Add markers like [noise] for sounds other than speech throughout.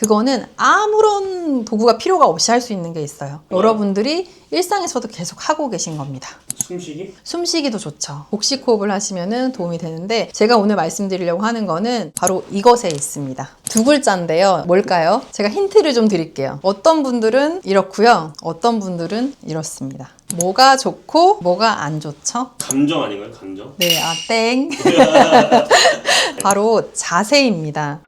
그거는 아무런 도구가 필요가 없이 할 수 있는 게 있어요. 네. 여러분들이 일상에서도 계속 하고 계신 겁니다. 숨쉬기? 숨쉬기도 좋죠. 복식 호흡을 하시면 도움이 되는데 제가 오늘 말씀드리려고 하는 거는 바로 이것에 있습니다. 두 글자인데요. 뭘까요? 제가 힌트를 좀 드릴게요. 어떤 분들은 이렇고요. 어떤 분들은 이렇습니다. 뭐가 좋고 뭐가 안 좋죠? 감정 아닌가요? 감정? 네, 아, 땡. [laughs] 바로 자세입니다.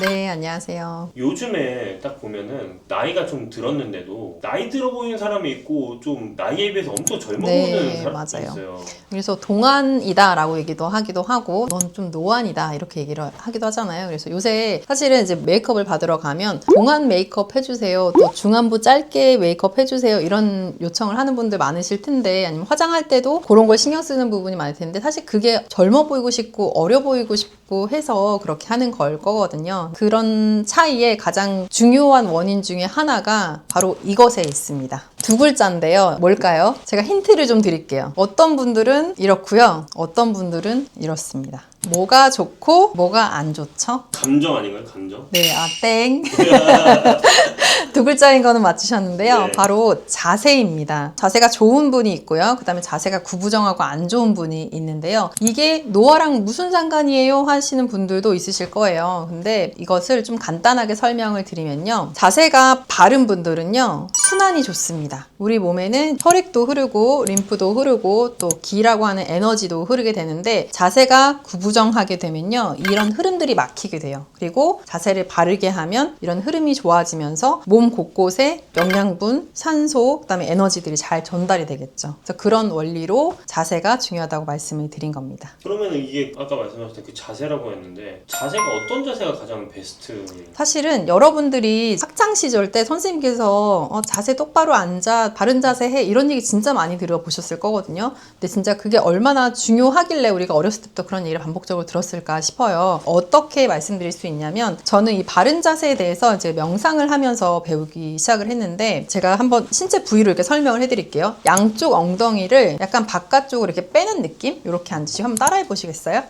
네, 안녕하세요. 요즘에 딱 보면은 나이가 좀 들었는데도 나이 들어 보이는 사람이 있고 좀 나이에 비해서 엄청 젊어 네, 보이는 사람이 맞아요. 있어요. 그래서 동안이다라고 얘기도 하기도 하고 넌 좀 노안이다 이렇게 얘기를 하기도 하잖아요. 그래서 요새 사실은 이제 메이크업을 받으러 가면 동안 메이크업 해주세요. 또 중안부 짧게 메이크업 해주세요. 이런 요청을 하는 분들 많으실 텐데 아니면 화장할 때도 그런 걸 신경 쓰는 부분이 많을 텐데 사실 그게 젊어 보이고 싶고 어려 보이고 싶고 해서 그렇게 하는 걸 거거든요. 그런 차이의 가장 중요한 원인 중에 하나가 바로 이것에 있습니다. 두 글자인데요. 뭘까요? 제가 힌트를 좀 드릴게요. 어떤 분들은 이렇고요. 어떤 분들은 이렇습니다. 뭐가 좋고 뭐가 안 좋죠? 감정 아닌가요? 감정? 네, 아, 땡. [laughs] 두 글자인 거는 맞추셨는데요. 네. 바로 자세입니다. 자세가 좋은 분이 있고요. 그 다음에 자세가 구부정하고 안 좋은 분이 있는데요. 이게 노화랑 무슨 상관이에요? 하시는 분들도 있으실 거예요. 근데 이것을 좀 간단하게 설명을 드리면요. 자세가 바른 분들은요. 순환이 좋습니다. 우리 몸에는 혈액도 흐르고 림프도 흐르고 또 기라고 하는 에너지도 흐르게 되는데 자세가 구부정하게 되면요. 이런 흐름들이 막히게 돼요. 그리고 자세를 바르게 하면 이런 흐름이 좋아지면서 몸 곳곳에 영양분, 산소, 그다음에 에너지들이 잘 전달이 되겠죠. 그래서 그런 원리로 자세가 중요하다고 말씀을 드린 겁니다. 그러면 이게 아까 말씀하셨던 그 자세라고 했는데 자세가 어떤 자세가 가장 베스트? 사실은 여러분들이 학창 시절 때 선생님께서 어, 자세 똑바로 앉아 바른 자세 해 이런 얘기 진짜 많이 들어보셨을 거거든요. 근데 진짜 그게 얼마나 중요하길래 우리가 어렸을 때부터 그런 얘기를 반복적으로 들었을까 싶어요. 어떻게 말씀드릴 수 있냐면 저는 이 바른 자세에 대해서 이제 명상을 하면서 배우기 시작을 했는데 제가 한번 신체 부위로 이렇게 설명을 해드릴게요. 양쪽 엉덩이를 약간 바깥쪽으로 이렇게 빼는 느낌 이렇게 앉으시고 한번 따라해 보시겠어요?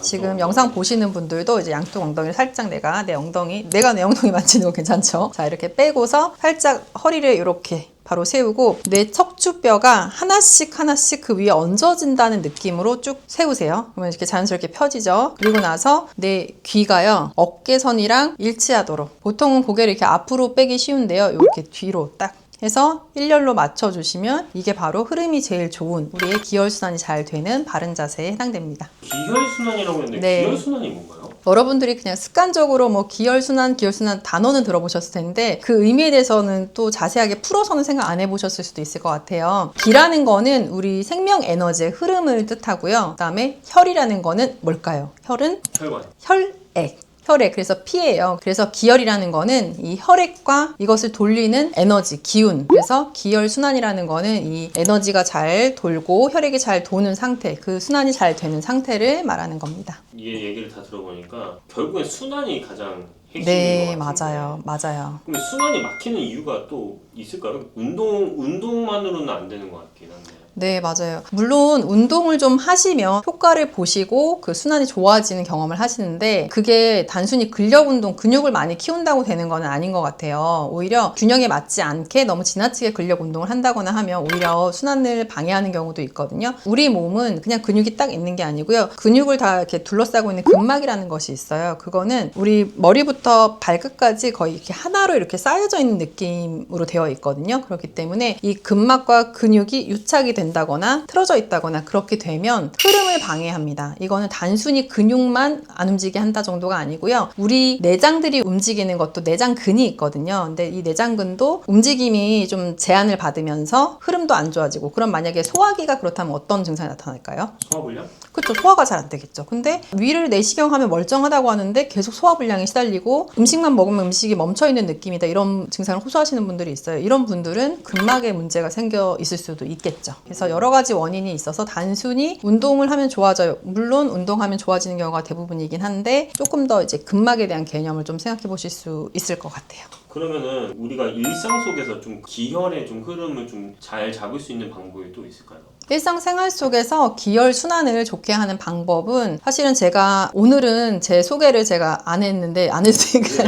지금 영상 보시는 분들도 이제 양쪽 엉덩이를 살짝 내가 내 엉덩이 내가 내 엉덩이 [laughs] 만지는 거 괜찮죠? 자 이렇게 빼고서 살짝 허리를 이렇게 바로 세우고 내 척추뼈가 하나씩 하나씩 그 위에 얹어진다는 느낌으로 쭉 세우세요. 그러면 이렇게 자연스럽게 펴지죠. 그리고 나서 내 귀가요 어깨선이랑 일치하도록 보통은 고개를 이렇게 앞으로 빼기 쉬운데요. 이렇게 뒤로 딱 해서 일렬로 맞춰주시면 이게 바로 흐름이 제일 좋은 우리의 기혈순환이 잘 되는 바른 자세에 해당됩니다. 기혈순환이라고 했는데 네. 기혈순환이 뭔가요? 여러분들이 그냥 습관적으로 뭐 기혈순환, 기혈순환 단어는 들어보셨을 텐데 그 의미에 대해서는 또 자세하게 풀어서는 생각 안 해보셨을 수도 있을 것 같아요. 기라는 거는 우리 생명 에너지의 흐름을 뜻하고요. 그 다음에 혈이라는 거는 뭘까요? 혈은 혈관. 혈액. 혈액 그래서 피예요. 그래서 기혈이라는 거는 이 혈액과 이것을 돌리는 에너지, 기운. 그래서 기혈 순환이라는 거는 이 에너지가 잘 돌고 혈액이 잘 도는 상태, 그 순환이 잘 되는 상태를 말하는 겁니다. 이게 얘기를 다 들어보니까 결국엔 순환이 가장 핵심인 네, 것 같은데. 맞아요. 맞아요. 근데 순환이 막히는 이유가 또 있을까요? 운동 운동만으로는 안 되는 것 같긴 한데. 네, 맞아요. 물론 운동을 좀 하시면 효과를 보시고 그 순환이 좋아지는 경험을 하시는데 그게 단순히 근력 운동, 근육을 많이 키운다고 되는 건 아닌 것 같아요. 오히려 균형에 맞지 않게 너무 지나치게 근력 운동을 한다거나 하면 오히려 순환을 방해하는 경우도 있거든요. 우리 몸은 그냥 근육이 딱 있는 게 아니고요. 근육을 다 이렇게 둘러싸고 있는 근막이라는 것이 있어요. 그거는 우리 머리부터 발끝까지 거의 이렇게 하나로 이렇게 쌓여져 있는 느낌으로 되어 있거든요. 그렇기 때문에 이 근막과 근육이 유착이 된 다거나 틀어져 있다거나 그렇게 되면 흐름을 방해합니다. 이거는 단순히 근육만 안 움직이게 한다 정도가 아니고요. 우리 내장들이 움직이는 것도 내장근이 있거든요. 근데 이 내장근도 움직임이 좀 제한을 받으면서 흐름도 안 좋아지고 그럼 만약에 소화기가 그렇다면 어떤 증상이 나타날까요? 소화불량? 그렇죠. 소화가 잘 안 되겠죠. 근데 위를 내시경 하면 멀쩡하다고 하는데 계속 소화불량이 시달리고 음식만 먹으면 음식이 멈춰 있는 느낌이다. 이런 증상을 호소하시는 분들이 있어요. 이런 분들은 근막에 문제가 생겨 있을 수도 있겠죠. 그래서 여러 가지 원인이 있어서 단순히 운동을 하면 좋아져요. 물론 운동하면 좋아지는 경우가 대부분이긴 한데 조금 더 이제 근막에 대한 개념을 좀 생각해 보실 수 있을 것 같아요. 그러면은 우리가 일상 속에서 좀 기혈의 좀 흐름을 좀 잘 잡을 수 있는 방법이 또 있을까요? 일상생활 속에서 기혈 순환을 좋게 하는 방법은 사실은 제가 오늘은 제 소개를 제가 안 했는데 안 했으니까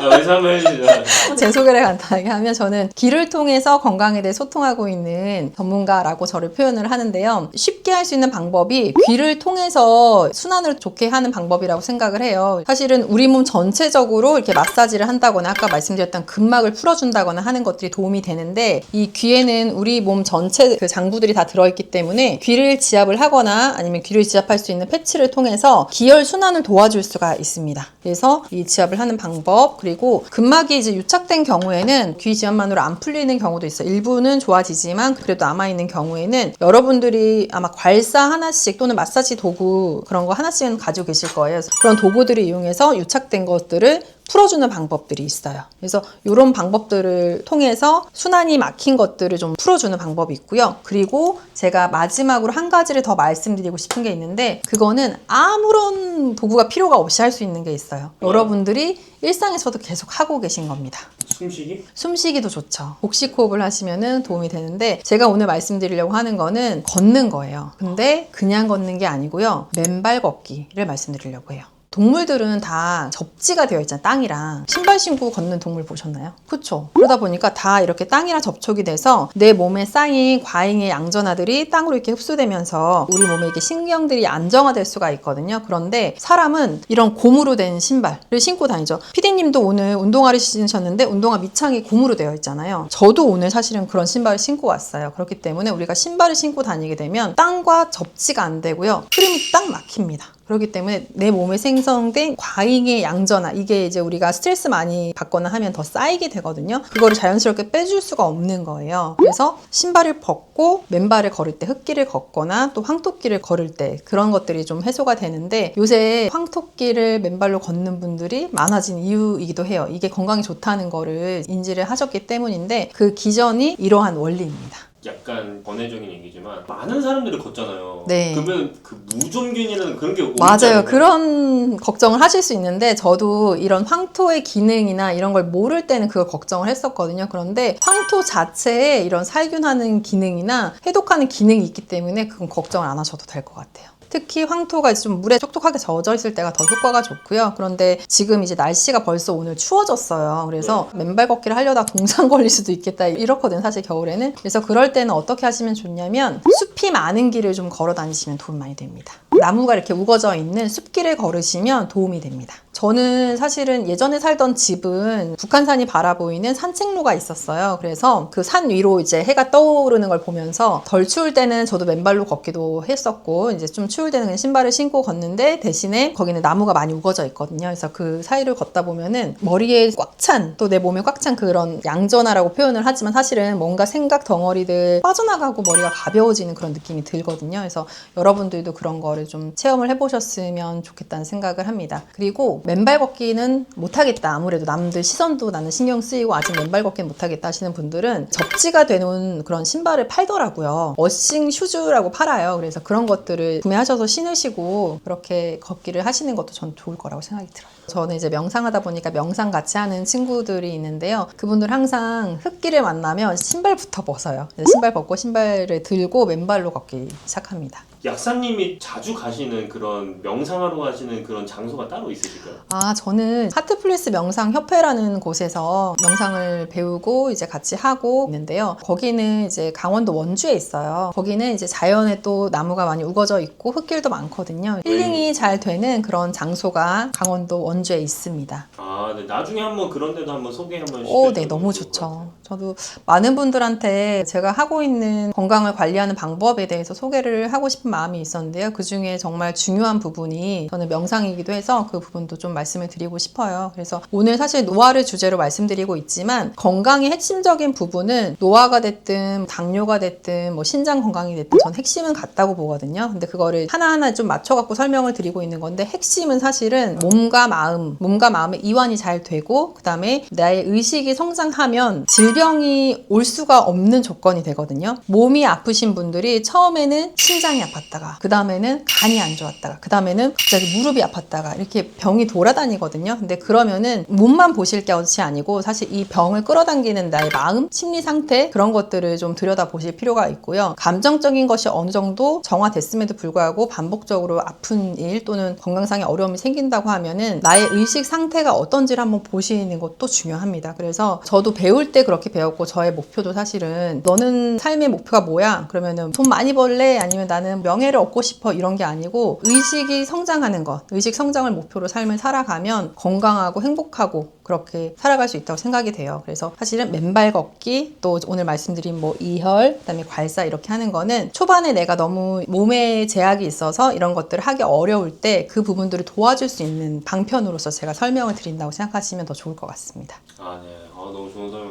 아, 말씀 한번 해주세요. 제 소개를 간단하게 하면 저는 기를 통해서 건강에 대해 소통하고 있는 전문가라고 저를 표현을 하는데요. 쉽게 할 수 있는 방법이 귀를 통해서 순환을 좋게 하는 방법이라고 생각을 해요. 사실은 우리 몸 전체적으로 이렇게 마사지를 한다거나 아까 말씀드렸던 근막을 풀어준다거나 하는 것들이 도움이 되는데 이 귀에는 우리 몸 전체 그 장부들이 다 들어있기 때문에 귀를 지압을 하거나 아니면 귀를 지압할 수 있는 패치를 통해서 기혈 순환을 도와줄 수가 있습니다. 그래서 이 지압을 하는 방법 그리고 근막이 이제 유착된 경우에는 귀 지압만으로 안 풀리는 경우도 있어요. 일부는 좋아지지만 그래도 남아 있는 경우에는 여러분들이 아마 괄사 하나씩 또는 마사지 도구 그런 거 하나씩은 가지고 계실 거예요. 그런 도구들을 이용해서 유착된 것들을 풀어주는 방법들이 있어요. 그래서 이런 방법들을 통해서 순환이 막힌 것들을 좀 풀어주는 방법이 있고요. 그리고 제가 마지막으로 한 가지를 더 말씀드리고 싶은 게 있는데 그거는 아무런 도구가 필요가 없이 할 수 있는 게 있어요. 여러분들이 일상에서도 계속 하고 계신 겁니다. 숨쉬기? 숨쉬기도 좋죠. 복식호흡을 하시면은 도움이 되는데 제가 오늘 말씀드리려고 하는 거는 걷는 거예요. 근데 그냥 걷는 게 아니고요. 맨발 걷기를 말씀드리려고 해요. 동물들은 다 접지가 되어 있잖아요. 땅이랑. 신발 신고 걷는 동물 보셨나요? 그쵸? 그러다 보니까 다 이렇게 땅이랑 접촉이 돼서 내 몸에 쌓인 과잉의 양전하들이 땅으로 이렇게 흡수되면서 우리 몸에 이렇게 신경들이 안정화될 수가 있거든요. 그런데 사람은 이런 고무로 된 신발을 신고 다니죠. 피디님도 오늘 운동화를 신으셨는데 운동화 밑창이 고무로 되어 있잖아요. 저도 오늘 사실은 그런 신발을 신고 왔어요. 그렇기 때문에 우리가 신발을 신고 다니게 되면 땅과 접지가 안 되고요. 흐름이 딱 막힙니다. 그렇기 때문에 내 몸에 생성된 과잉의 양전화 이게 이제 우리가 스트레스 많이 받거나 하면 더 쌓이게 되거든요. 그거를 자연스럽게 빼줄 수가 없는 거예요. 그래서 신발을 벗고 맨발을 걸을 때 흙길을 걷거나 또 황토길을 걸을 때 그런 것들이 좀 해소가 되는데 요새 황토길을 맨발로 걷는 분들이 많아진 이유이기도 해요. 이게 건강에 좋다는 거를 인지를 하셨기 때문인데 그 기전이 이러한 원리입니다. 약간 번외적인 얘기지만 많은 사람들이 걷잖아요. 네. 그러면 그 무좀균이라는 그런 게 오지 맞아요. 않나요? 그런 걱정을 하실 수 있는데 저도 이런 황토의 기능이나 이런 걸 모를 때는 그걸 걱정을 했었거든요. 그런데 황토 자체에 이런 살균하는 기능이나 해독하는 기능이 있기 때문에 그건 걱정을 안 하셔도 될 것 같아요. 특히 황토가 좀 물에 촉촉하게 젖어 있을 때가 더 효과가 좋고요. 그런데 지금 이제 날씨가 벌써 오늘 추워졌어요. 그래서 맨발 걷기를 하려다 동상 [laughs] 걸릴 수도 있겠다 이렇거든 사실 겨울에는. 그래서 그럴 때는 어떻게 하시면 좋냐면 숲이 많은 길을 좀 걸어 다니시면 도움 많이 됩니다. 나무가 이렇게 우거져 있는 숲길을 걸으시면 도움이 됩니다. 저는 사실은 예전에 살던 집은 북한산이 바라보이는 산책로가 있었어요. 그래서 그 산 위로 이제 해가 떠오르는 걸 보면서 덜 추울 때는 저도 맨발로 걷기도 했었고 이제 좀 추울 때는 그냥 신발을 신고 걷는데 대신에 거기는 나무가 많이 우거져 있거든요. 그래서 그 사이를 걷다 보면은 머리에 꽉 찬 또 내 몸에 꽉 찬 그런 양전하라고 표현을 하지만 사실은 뭔가 생각 덩어리들 빠져나가고 머리가 가벼워지는 그런 느낌이 들거든요. 그래서 여러분들도 그런 거를 좀 체험을 해보셨으면 좋겠다는 생각을 합니다. 그리고 맨발 걷기는 못하겠다. 아무래도 남들 시선도 나는 신경 쓰이고 아직 맨발 걷기는 못하겠다 하시는 분들은 접지가 되는 그런 신발을 팔더라고요. 워싱 슈즈라고 팔아요. 그래서 그런 것들을 구매하셔서 신으시고 그렇게 걷기를 하시는 것도 전 좋을 거라고 생각이 들어요. 저는 이제 명상하다 보니까 명상 같이 하는 친구들이 있는데요. 그분들 항상 흙길을 만나면 신발부터 벗어요. 신발 벗고 신발을 들고 맨발로 걷기 시작합니다. 약사님이 자주 가시는 그런 명상하러 가시는 그런 장소가 따로 있으실까요? 아, 저는 하트플레스 명상 협회라는 곳에서 명상을 배우고 이제 같이 하고 있는데요. 거기는 이제 강원도 원주에 있어요. 거기는 이제 자연에 또 나무가 많이 우거져 있고 흙길도 많거든요. 힐링이 잘 되는 그런 장소가 강원도 원주에 있습니다. 아, 네. 나중에 한번 그런 데도 한번 소개 한번 오, 시켜주면 네, 너무. 좋죠. 저도 많은 분들한테 제가 하고 있는 건강을 관리하는 방법에 대해서 소개를 하고 싶은 마음이 있었는데요. 그 중에 정말 중요한 부분이 저는 명상이기도 해서 그 부분도 좀 말씀을 드리고 싶어요. 그래서 오늘 사실 노화를 주제로 말씀드리고 있지만 건강의 핵심적인 부분은 노화가 됐든 당뇨가 됐든 뭐 신장 건강이 됐든 전 핵심은 같다고 보거든요. 근데 그거를 하나하나 좀 맞춰갖고 설명을 드리고 있는 건데 핵심은 사실은 몸과 마음, 몸과 마음의 이완이 잘 되고 그 다음에 나의 의식이 성장하면 질병이 올 수가 없는 조건이 되거든요. 몸이 아프신 분들이 처음에는 심장이 아팠다. 좋았다가 그 다음에는 간이 안 좋았다가 그 다음에는 갑자기 무릎이 아팠다가 이렇게 병이 돌아다니거든요. 근데 그러면은 몸만 보실 것이 아니고 사실 이 병을 끌어당기는 나의 마음, 심리 상태 그런 것들을 좀 들여다 보실 필요가 있고요. 감정적인 것이 어느 정도 정화됐음에도 불구하고 반복적으로 아픈 일 또는 건강상의 어려움이 생긴다고 하면은 나의 의식 상태가 어떤지를 한번 보시는 것도 중요합니다. 그래서 저도 배울 때 그렇게 배웠고 저의 목표도 사실은 너는 삶의 목표가 뭐야? 그러면은 돈 많이 벌래? 아니면 나는 명예를 얻고 싶어? 이런 게 아니고 의식이 성장하는 것, 의식 성장을 목표로 삶을 살아가면 건강하고 행복하고 그렇게 살아갈 수 있다고 생각이 돼요. 그래서 사실은 맨발 걷기 또 오늘 말씀드린 뭐 이혈, 그다음에 괄사 이렇게 하는 거는 초반에 내가 너무 몸에 제약이 있어서 이런 것들을 하기 어려울 때 그 부분들을 도와줄 수 있는 방편으로서 제가 설명을 드린다고 생각하시면 더 좋을 것 같습니다. 아 네. 아, 너무 좋은 설명.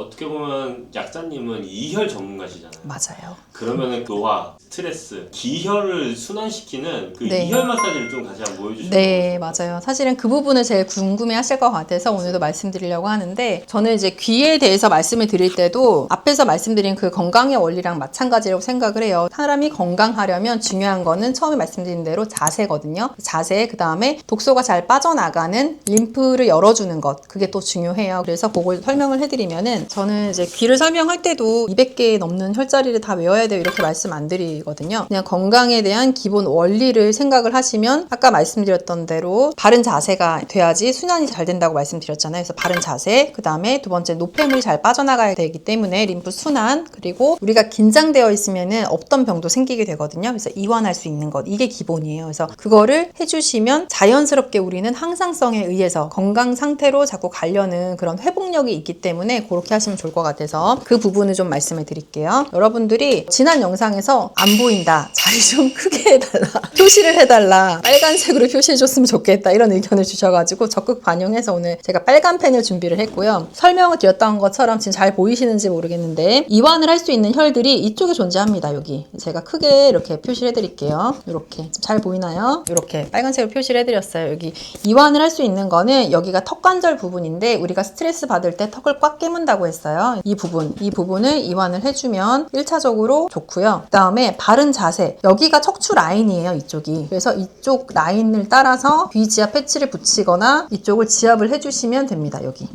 어떻게 보면 약사님은 이혈 전문가시잖아요. 맞아요. 그러면은 노화, 스트레스, 기혈을 순환시키는 그 네. 이혈 마사지를 좀 다시 한번 보여주시면 네, 맞아요. 사실은 그 부분을 제일 궁금해 하실 것 같아서 오늘도 말씀드리려고 하는데, 저는 이제 귀에 대해서 말씀을 드릴 때도 앞에서 말씀드린 그 건강의 원리랑 마찬가지라고 생각을 해요. 사람이 건강하려면 중요한 거는 처음에 말씀드린 대로 자세거든요. 자세, 그 다음에 독소가 잘 빠져나가는 림프를 열어주는 것. 그게 또 중요해요. 그래서 그걸 설명을 해드리면은, 저는 이제 귀를 설명할 때도 200개 넘는 혈자리를 다 외워야 돼요. 이렇게 말씀 안 드리거든요. 그냥 건강에 대한 기본 원리를 생각을 하시면 아까 말씀드렸던 대로 바른 자세가 돼야지 순환이 잘 된다고 말씀드렸잖아요. 그래서 바른 자세, 그 다음에 두 번째 노폐물이 잘 빠져나가야 되기 때문에 림프 순환, 그리고 우리가 긴장되어 있으면은 없던 병도 생기게 되거든요. 그래서 이완할 수 있는 것 이게 기본이에요. 그래서 그거를 해주시면 자연스럽게 우리는 항상성에 의해서 건강 상태로 자꾸 가려는 그런 회복력이 있기 때문에 그렇게 하시면 좋을 것 같아서 그 부분을 좀 말씀을 드릴게요. 여러분들이 지난 영상에서 안 보인다. 자리 좀 [laughs] 크게 해달라. 표시를 해달라. 빨간색으로 표시해 줬으면 좋겠다. 이런 의견을 주셔가지고 적극 반영해서 오늘 제가 빨간 펜을 준비를 했고요. 설명을 드렸던 것처럼 지금 잘 보이시는지 모르겠는데 이완을 할 수 있는 혈들이 이쪽에 존재합니다. 여기. 제가 크게 이렇게 표시를 해드릴게요. 이렇게. 잘 보이나요? 이렇게 빨간색으로 표시를 해드렸어요. 여기 이완을 할 수 있는 거는 여기가 턱관절 부분인데 우리가 스트레스 받을 때 턱을 꽉 깨문다고 했어요. 이 부분, 이 부분을 이완을 해주면 1차적으로 좋고요. 그 다음에 바른 자세. 여기가 척추 라인이에요, 이쪽이. 그래서 이쪽 라인을 따라서 귀 지압 패치를 붙이거나 이쪽을 지압을 해주시면 됩니다, 여기.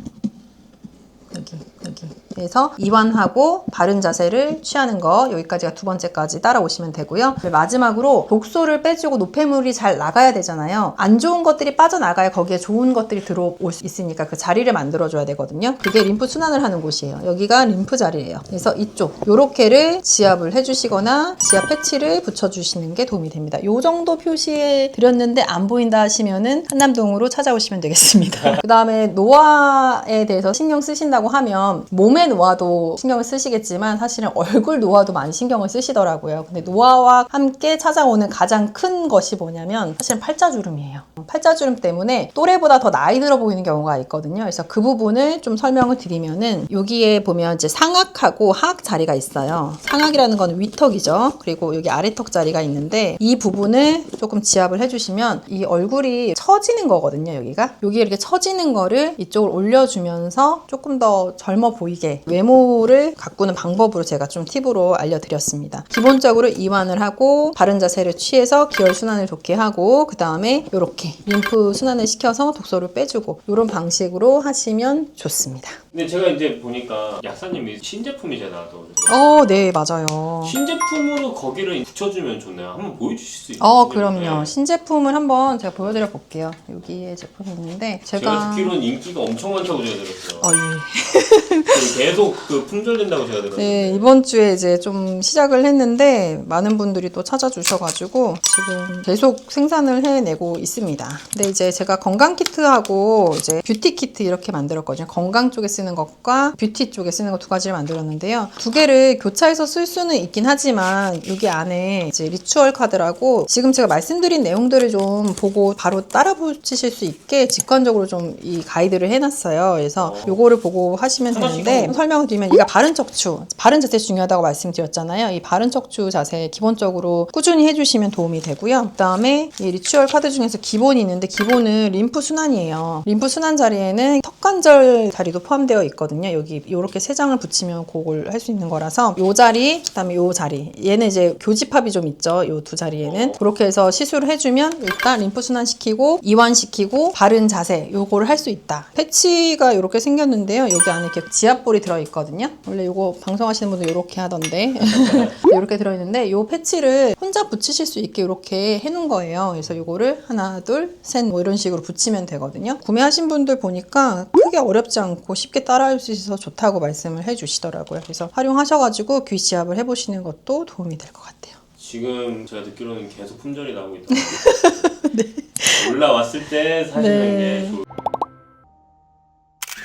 그래서 이완하고 바른 자세를 취하는 거 여기까지가 두 번째까지 따라오시면 되고요. 마지막으로 독소를 빼주고 노폐물이 잘 나가야 되잖아요. 안 좋은 것들이 빠져나가야 거기에 좋은 것들이 들어올 수 있으니까 그 자리를 만들어줘야 되거든요. 그게 림프 순환을 하는 곳이에요. 여기가 림프 자리예요. 그래서 이쪽 요렇게를 지압을 해주시거나 지압 패치를 붙여주시는 게 도움이 됩니다. 요 정도 표시해 드렸는데 안 보인다 하시면은 한남동으로 찾아오시면 되겠습니다. [laughs] 그 다음에 노화에 대해서 신경 쓰신다고 하면 몸의 노화도 신경을 쓰시겠지만 사실은 얼굴 노화도 많이 신경을 쓰시더라고요. 근데 노화와 함께 찾아오는 가장 큰 것이 뭐냐면 사실은 팔자주름이에요. 팔자주름 때문에 또래보다 더 나이 들어 보이는 경우가 있거든요. 그래서 그 부분을 좀 설명을 드리면은 여기에 보면 이제 상악하고 하악 자리가 있어요. 상악이라는 건 위턱이죠. 그리고 여기 아래턱 자리가 있는데 이 부분을 조금 지압을 해주시면 이 얼굴이 처지는 거거든요. 여기가 여기 이렇게 처지는 거를 이쪽을 올려주면서 조금 더 젊어 보이게 외모를 가꾸는 방법으로 제가 좀 팁으로 알려드렸습니다. 기본적으로 이완을 하고 바른 자세를 취해서 기혈 순환을 좋게 하고 그 다음에 이렇게 림프 순환을 시켜서 독소를 빼주고 이런 방식으로 하시면 좋습니다. 근데 제가 이제 보니까 약사님이 신제품이잖아 또. 어, 네 맞아요. 신제품으로 거기를 붙여주면 좋네요. 한번 보여주실 수 있어요? 어, 그럼요. 신제품을 한번 제가 보여드려 볼게요. 여기에 제품이 있는데 제가 제가 듣기로는 인기가 엄청 많다고 제가 들었어요. 어, 예. 그리고 계속 그 품절된다고 제가 들었는데. 네, 이번 주에 이제 좀 시작을 했는데 많은 분들이 또 찾아주셔가지고 지금 계속 생산을 해내고 있습니다. 근데 이제 제가 건강 키트하고 이제 뷰티 키트 이렇게 만들었거든요. 건강 쪽에 쓰는 것과 뷰티 쪽에 쓰는 것두 가지를 만들었는데요. 두 개를 교차해서 쓸 수는 있긴 하지만 여기 안에 이제 리추얼 카드라고 지금 제가 말씀드린 내용들을 좀 보고 바로 따라 붙이실 수 있게 직관적으로 좀 이 가이드를 해놨어요. 그래서 요거를 보고 하시면 되는데 하고. 설명을 드리면 이가 바른 척추, 바른 자세 중요하다고 말씀드렸잖아요. 이 바른 척추 자세 기본적으로 꾸준히 해주시면 도움이 되고요. 그다음에 이 리추얼 카드 중에서 기본이 있는데 기본은 림프 순환이에요. 림프 순환 자리에는 턱관절 자리도 포함되어 되어 있거든요. 여기 이렇게 세 장을 붙이면 그걸 할수 있는 거라서 요 자리, 그다음에 요 자리. 얘는 이제 교집합이 좀 있죠. 요 두 자리에는 그렇게 해서 시술을 해주면 일단 림프 순환 시키고 이완 시키고 바른 자세 요거를 할 수 있다. 패치가 이렇게 생겼는데요. 여기 안에 이렇게 지압볼이 들어 있거든요. 원래 요거 방송하시는 분들 이렇게 하던데 [laughs] 이렇게 들어 있는데 요 패치를 혼자 붙이실 수 있게 이렇게 해놓은 거예요. 그래서 요거를 하나, 둘, 셋 뭐 이런 식으로 붙이면 되거든요. 구매하신 분들 보니까 크게 어렵지 않고 쉽게 따라할 수 있어서 좋다고 말씀을 해주시더라고요. 그래서 활용하셔가지고 귀 지압을 해보시는 것도 도움이 될 것 같아요. 지금 제가 듣기로는 계속 품절이 나오고 있다. [laughs] 올라왔을 때 사시는 네. 게 좋을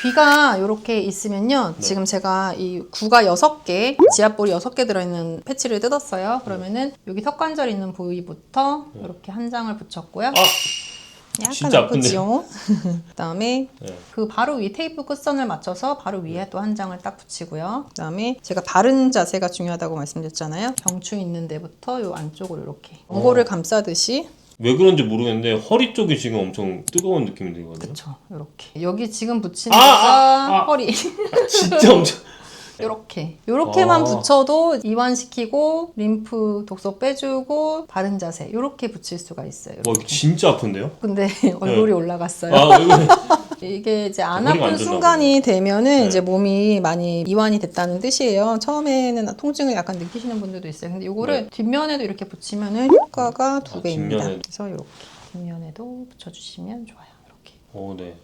귀가 이렇게 있으면요. 네. 지금 제가 이 구가 6개, 지압볼이 6개 들어있는 패치를 뜯었어요. 그러면은 여기 턱관절 있는 부위부터 이렇게 한 장을 붙였고요. 아! 약간 진짜 아프지요? [laughs] 그다음에 네. 그 바로 위 테이프 끝선을 맞춰서 바로 위에 또 한 장을 딱 붙이고요. 그다음에 제가 바른 자세가 중요하다고 말씀드렸잖아요. 경추 있는 데부터 요 안쪽으로 이렇게 어. 연고를 감싸듯이 왜 그런지 모르겠는데 허리 쪽이 지금 엄청 뜨거운 느낌이 들거든요. 그쵸 이렇게 여기 지금 붙이는 아, 아, 아. 허리 진짜 엄청 이렇게 이렇게만 아. 붙여도 이완시키고 림프 독소 빼주고 바른 자세 이렇게 붙일 수가 있어요. 와 이거 진짜 아픈데요? 근데 [laughs] 얼굴이 올라갔어요. 아? [laughs] 이게 이제 안 아픈 좋나 순간이 되면은 네. 이제 몸이 많이 이완이 됐다는 뜻이에요. 처음에는 통증을 약간 느끼시는 분들도 있어요. 근데 이거를 네. 뒷면에도 이렇게 붙이면은 효과가 두 아, 배입니다. 뒷면에. 그래서 이렇게 뒷면에도 붙여주시면 좋아요. 이렇게. 어, 네.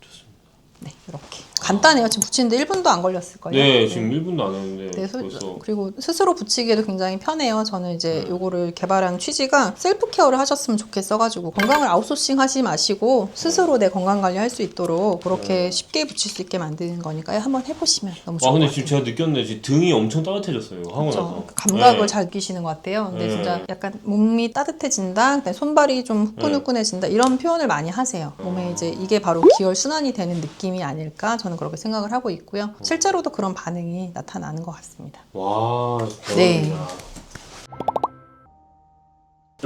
좋습니다. 네, 이렇게. 간단해요. 지금 붙이는데 1분도 안 걸렸을걸요. 네, 지금 1분도 안 했는데 네, 소- 벌써 그리고 스스로 붙이기에도 굉장히 편해요. 저는 이제 네. 요거를 개발한 취지가 셀프 케어를 하셨으면 좋겠어가지고 건강을 아웃소싱 하지 마시고 스스로 내 건강 관리 할 수 있도록 그렇게 쉽게 붙일 수 있게 만드는 거니까요. 한번 해보시면 너무 좋을 아 것 근데 같아요. 지금 제가 느꼈는데 지금 등이 엄청 따뜻해졌어요. 하고 그렇죠. 나서. 감각을 네. 잘 느끼시는 것 같아요. 근데 네. 진짜 약간 몸이 따뜻해진다, 그다음에 손발이 좀 후끈후끈해진다 이런 표현을 많이 하세요. 몸에 이제 이게 바로 기혈 순환이 되는 느낌이 아닐까 저는 그렇게 생각을 하고 있고요. 실제로도 그런 반응이 나타나는 것 같습니다. 와, 네. 대박이다.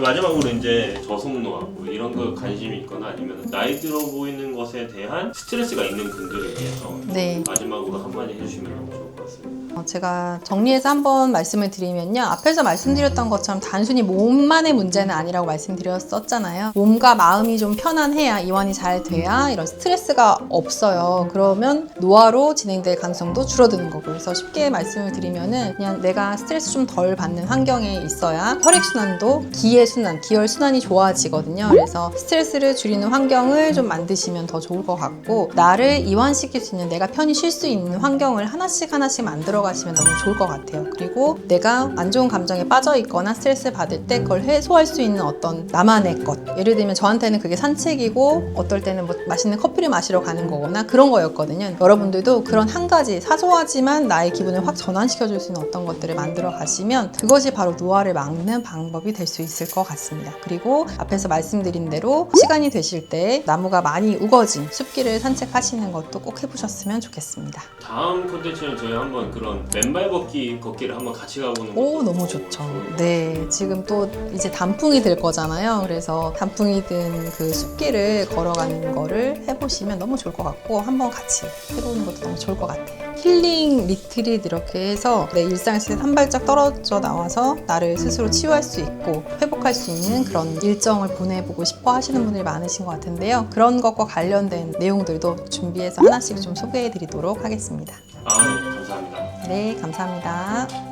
마지막으로 이제 저속노화 뭐 이런 거 관심이 있거나 아니면 나이 들어 보이는 것에 대한 스트레스가 있는 분들을 위해서 네. 마지막으로 한마디 해주시면 너무 좋을 것 같습니다. 어, 제가 정리해서 한번 말씀을 드리면요. 앞에서 말씀드렸던 것처럼 단순히 몸만의 문제는 아니라고 말씀드렸었잖아요. 몸과 마음이 좀 편안해야 이완이 잘 돼야 이런 스트레스가 없어요. 그러면 노화로 진행될 가능성도 줄어드는 거고. 그래서 쉽게 말씀을 드리면은 그냥 내가 스트레스 좀 덜 받는 환경에 있어야 혈액순환도 기의 순환, 기혈 순환이 좋아지거든요. 그래서 스트레스를 줄이는 환경을 좀 만드시면 더 좋을 것 같고 나를 이완시킬 수 있는 내가 편히 쉴 수 있는 환경을 하나씩 하나씩 만들어 가시면 너무 좋을 것 같아요. 그리고 내가 안 좋은 감정에 빠져 있거나 스트레스 받을 때 그걸 해소할 수 있는 어떤 나만의 것. 예를 들면 저한테는 그게 산책이고 어떨 때는 뭐 맛있는 커피를 마시러 가는 거거나 그런 거였거든요. 여러분들도 그런 한 가지 사소하지만 나의 기분을 확 전환시켜 줄 수 있는 어떤 것들을 만들어 가시면 그것이 바로 노화를 막는 방법이 될 수 있을 것 같습니다. 그리고 앞에서 말씀드린 대로 시간이 되실 때 나무가 많이 우거진 숲길을 산책하시는 것도 꼭 해보셨으면 좋겠습니다. 다음 콘텐츠는 저희 한번 그런 맨발 걷기 걷기를 한번 같이 가보는 오 너무 좋죠. 네 지금 또 이제 단풍이 될 거잖아요. 그래서 단풍이 든 그 숲길을 걸어가는 거를 해보시면 너무 좋을 것 같고 한번 같이 해보는 것도 너무 좋을 것 같아요. 힐링 리트릿 이렇게 해서 내 일상에서 한 발짝 떨어져 나와서 나를 스스로 치유할 수 있고 회복할 수 있는 그런 일정을 보내보고 싶어 하시는 분들이 많으신 것 같은데요. 그런 것과 관련된 내용들도 준비해서 하나씩 좀 소개해 드리도록 하겠습니다. 아, 네, 감사합니다. 네, 감사합니다.